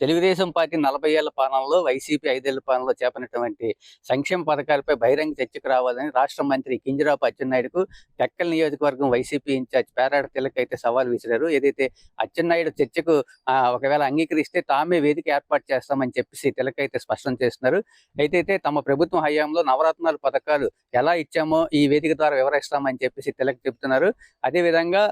Telugu Desam party నలభై ఏళ్ళ పాలనలో వైసీపీ ఐదేళ్ళ పాలనలో చేపట్టినటువంటి సంక్షేమ పథకాలపై బహిరంగ చర్చకు రావాలని రాష్ట్ర మంత్రి కింజరాపు అచ్చెన్నాయుడుకు టెక్కల్ నియోజకవర్గం వైసీపీ ఇన్ఛార్జ్ పేరాడ తిలక్ అయితే సవాల్ విసిరారు. ఏదైతే అచ్చెన్నాయుడు చర్చకు ఒకవేళ అంగీకరిస్తే తామే వేదిక ఏర్పాటు చేస్తామని చెప్పేసి తిలక్ అయితే స్పష్టం చేస్తున్నారు. అయితే తమ ప్రభుత్వం హయాంలో నవరత్నాలు పథకాలు ఎలా ఇచ్చామో ఈ వేదిక ద్వారా వివరిస్తామని చెప్పేసి తిలక్ చెప్తున్నారు అదేవిధంగా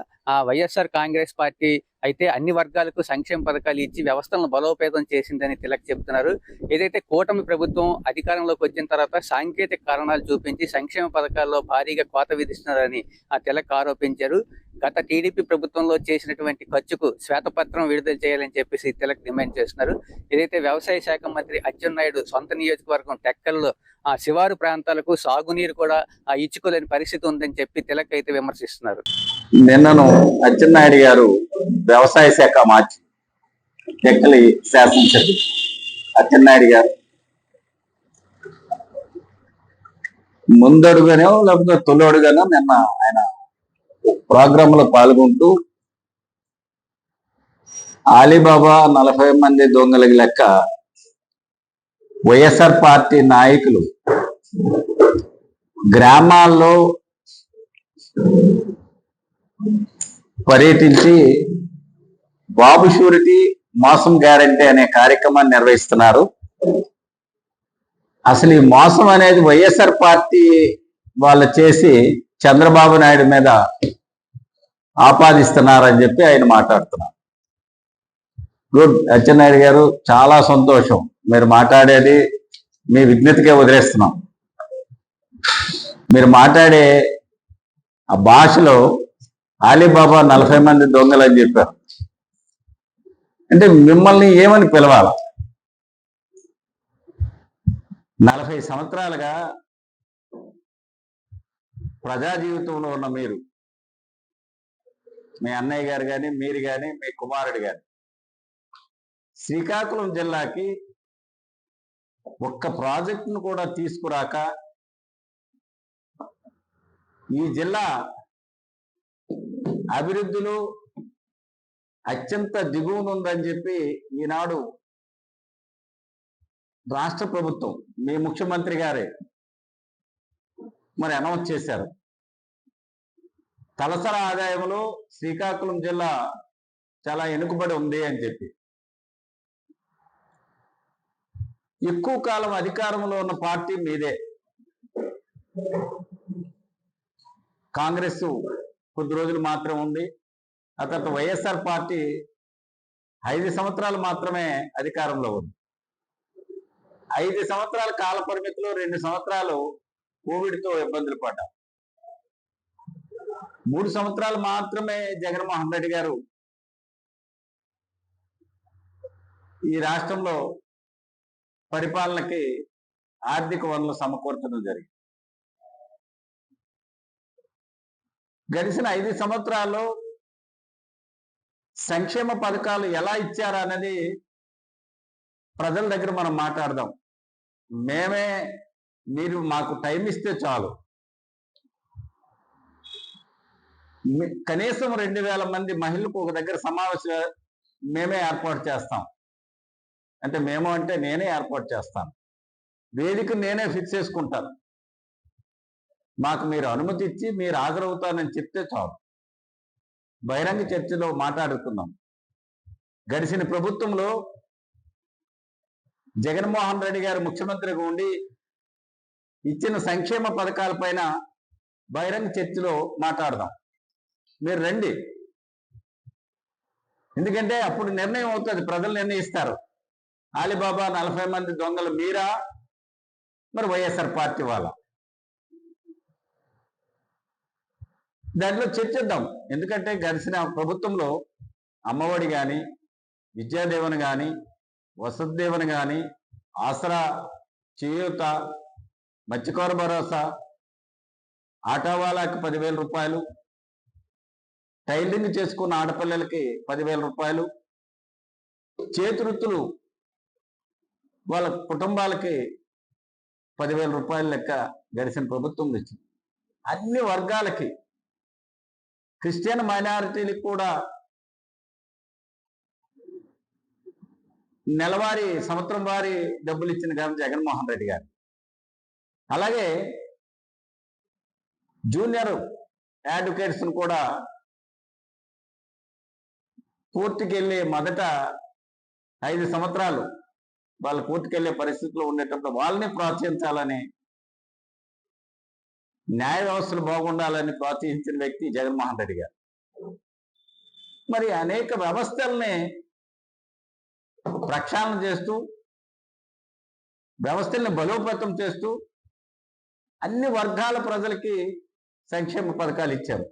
వైఎస్ఆర్ కాంగ్రెస్ పార్టీ అయితే అన్ని వర్గాలకు సంక్షేమ పథకాలు ఇచ్చి వ్యవస్థలను బలోపేతం చేసిందని తిలక్ చెబుతున్నారు. ఏదైతే కూటమి ప్రభుత్వం అధికారంలోకి వచ్చిన తర్వాత సాంకేతిక కారణాలు చూపించి సంక్షేమ పథకాల్లో భారీగా కోత విధిస్తున్నారని ఆ తిలక్ ఆరోపించారు. గత టీడీపీ ప్రభుత్వంలో చేసినటువంటి ఖర్చుకు శ్వేతపత్రం విడుదల చేయాలని చెప్పేసి తిలక్ డిమాండ్ చేస్తున్నారు. ఏదైతే వ్యవసాయ శాఖ మంత్రి అచ్చెన్నాయుడు సొంత నియోజకవర్గం టెక్కల్లో ఆ శివారు ప్రాంతాలకు సాగునీరు కూడా ఆ ఇచ్చుకోలేని పరిస్థితి ఉందని చెప్పి తిలక్ అయితే విమర్శిస్తున్నారు. నిన్నను అచ్చెన్నాయుడు గారు వ్యవసాయ శాఖ మార్చి టెక్కలి శాసనసభ్యులు అచ్చెన్నాయుడు గారు ముందడుగానో లేకపోతే తొలడుగానో నిన్న ఆయన ప్రోగ్రామ్లో పాల్గొంటూ అలీబాబా నలభై మంది దొంగలకి లెక్క వైఎస్ఆర్ పార్టీ నాయకులు గ్రామాల్లో పర్యటించి బాబు షూరిటీ మోసం గ్యారంటీ అనే కార్యక్రమాన్ని నిర్వహిస్తున్నారు. అసలు ఈ మోసం అనేది వైఎస్ఆర్ పార్టీ వాళ్ళు చేసి చంద్రబాబు నాయుడు మీద ఆపాదిస్తున్నారని చెప్పి ఆయన మాట్లాడుతున్నారు. గుడ్. అచ్చెన్నాయుడు గారు చాలా సంతోషం. మీరు మాట్లాడేది మీ విజ్ఞతకే వదిలేస్తున్నాం. మీరు మాట్లాడే ఆ భాషలో అలీబాబా నలభై మంది దొంగలు అని చెప్పారు. అంటే మిమ్మల్ని ఏమని పిలవాలి? నలభై సంవత్సరాలుగా ప్రజా జీవితంలో ఉన్న మీరు మీ అన్నయ్య గారు కానీ మీరు కానీ మీ కుమారుడు కానీ శ్రీకాకుళం జిల్లాకి ఒక్క ప్రాజెక్టును కూడా తీసుకురాక ఈ జిల్లా అభివృద్ధిలో అత్యంత దిగువనుందని చెప్పి ఈనాడు రాష్ట్ర ప్రభుత్వం మీ ముఖ్యమంత్రి గారే మరి అనౌన్స్ చేశారు. తలసరి ఆదాయంలో శ్రీకాకుళం జిల్లా చాలా వెనుకబడి ఉంది అని చెప్పి. ఎక్కువ కాలం అధికారంలో ఉన్న పార్టీ మీదే. కాంగ్రెస్ కొద్ది రోజులు మాత్రం ఉంది. ఆ తర్వాత వైఎస్ఆర్ పార్టీ ఐదు సంవత్సరాలు మాత్రమే అధికారంలో ఉంది. ఐదు సంవత్సరాల కాల పరిమితిలో రెండు సంవత్సరాలు కోవిడ్తో ఇబ్బందులు పడ్డాం. మూడు సంవత్సరాలు మాత్రమే జగన్మోహన్ రెడ్డి గారు ఈ రాష్ట్రంలో పరిపాలనకి ఆర్థిక వనరులు సమకూర్చడం జరిగింది. గడిచిన ఐదు సంవత్సరాలు సంక్షేమ పథకాలు ఎలా ఇచ్చారా అనేది ప్రజల దగ్గర మనం మాట్లాడదాం. మేమే మీరు మాకు టైం ఇస్తే చాలు. కనీసం రెండు వేల మంది మహిళలకు ఒక దగ్గర సమావేశం మేమే ఏర్పాటు చేస్తాం. అంటే మేము అంటే నేనే ఏర్పాటు చేస్తాను. వేదిక నేనే ఫిక్స్ చేసుకుంటాను. మాకు మీరు అనుమతి ఇచ్చి మీరు హాజరవుతానని చెప్తే చాలు. బహిరంగ చర్చలో మాట్లాడుతున్నాం. గడిచిన ప్రభుత్వంలో జగన్మోహన్ రెడ్డి గారు ముఖ్యమంత్రిగా ఉండి ఇచ్చిన సంక్షేమ పథకాలపైన బహిరంగ చర్చలో మాట్లాడదాం. మీరు రండి. ఎందుకంటే అప్పుడు నిర్ణయం అవుతుంది ప్రజలు నిర్ణయిస్తారు. ఆలిబాబా నలభై మంది దొంగలు మీరా? మరి వైఎస్ఆర్ పార్టీ వాళ్ళ. దాంట్లో చర్చిద్దాం. ఎందుకంటే గడిచిన ప్రభుత్వంలో అమ్మఒడి కానీ విద్యాదేవన్ కానీ వసతిదేవన్ కానీ ఆసరా చేయూత మత్స్యకార భరోసా ఆటోవాలాకి పదివేల రూపాయలు టైలరింగ్ చేసుకున్న ఆడపిల్లలకి పదివేల రూపాయలు చేతివృత్తులు వాళ్ళ కుటుంబాలకి పదివేల రూపాయల లెక్క గడిచిన ప్రభుత్వం ఇచ్చింది అన్ని వర్గాలకి క్రిస్టియన్ మైనారిటీలకు కూడా నెలవారీ సంవత్సరం వారి డబ్బులు ఇచ్చిన గారు జగన్మోహన్ రెడ్డి గారు. అలాగే జూనియర్ అడ్వకేట్స్ను కూడా కోర్టుకెళ్ళి మొదట ఐదు సంవత్సరాలు వాళ్ళు కోర్టుకెళ్ళే పరిస్థితిలో ఉండేటప్పుడు వాళ్ళని ప్రోత్సహించాలని న్యాయ వ్యవస్థలు బాగుండాలని ప్రోత్సహించిన వ్యక్తి జగన్మోహన్ రెడ్డి గారు. మరి అనేక వ్యవస్థల్ని ప్రక్షాళన చేస్తూ వ్యవస్థల్ని బలోపేతం చేస్తూ అన్ని వర్గాల ప్రజలకి సంక్షేమ పథకాలు ఇచ్చారు.